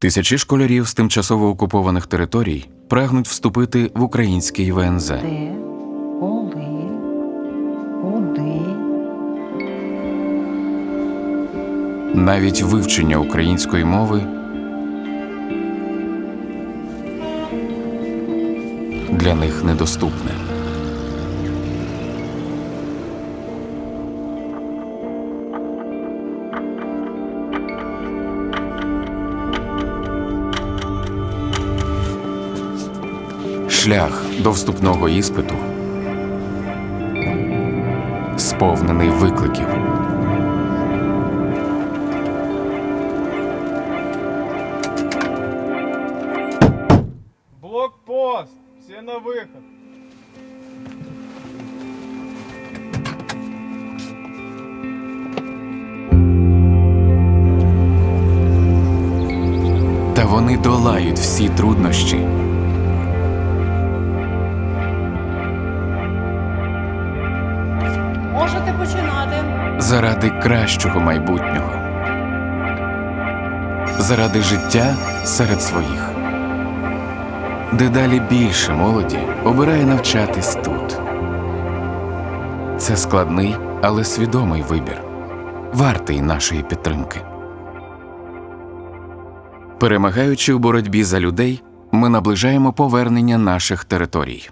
Тисячі школярів з тимчасово окупованих територій прагнуть вступити в український ВНЗ. Де, коли, куди. Навіть вивчення української мови для них недоступне. Шлях до вступного іспиту сповнений викликів. Блокпост! Все на выход! Та вони долають всі труднощі. Починати. заради кращого майбутнього, заради життя серед своїх. Дедалі більше молоді обирає навчатись тут. Це складний, але свідомий вибір, вартий нашої підтримки. Перемагаючи у боротьбі за людей, ми наближаємо повернення наших територій.